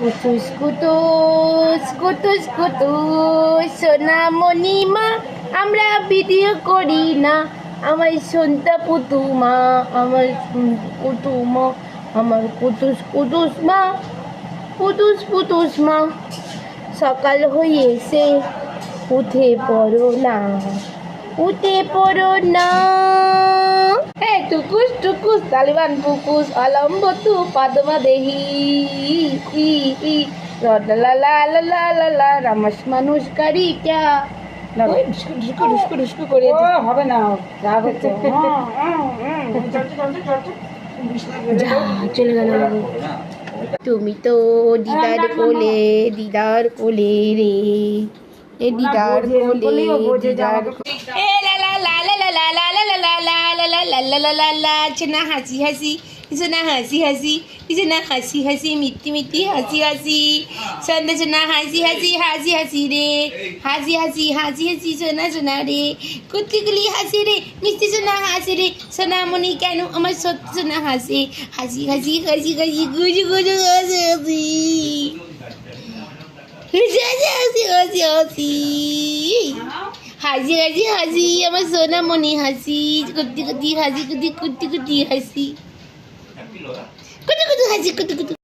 কুতুস কুতুস কুতুস কুতুস। সোনা মণিমা, আমরা ভিডিও করি না। আমার সন্তা পুতুমা, আমার পুতুমা, আমার কুতুস কুতুস মা পুতুস পুতুস মা। সকাল হয়েছে উঠে পড়ো না, উঠে পড়ো না। হে টুকুস তালিবান পুকুস অলম্ব তু পাদমা দেহি ই ই লা লা লা মানুষ কারি ক্যা? হবে না রাগ হচ্ছে। চলে গেল। তুমি তো দিদার কোলে দিদার কোলে রে। এ দিদার কোলে দিদার লা লা লা লা লা লা লা চনা হাসি হাসি চনা হাসি হাসি হাসি হাসি মিটি মিটি হাসি হাসি সন্ধ্যে চনা হাসি হাসি হাসি হাসি রে হাসি হাসি হাসি হাসি সোনা সোনা রে কুতলিগুলি হাসি রে মিষ্টি সোনা হাসি রে সোনামণি কেন আমার সত্যি সোনা হাসি হাসি হাসি হাসি হাসি গুজু গুজু হাসি হাসি হাসি হাসি হাসি হাসি হাসি হাসি হাসি আমার সোনা মনি হাসি কুটি কুটি হাসি কুটি কুটি কুটি হাসি। কুটি কুটি হাসি কুটি কুটি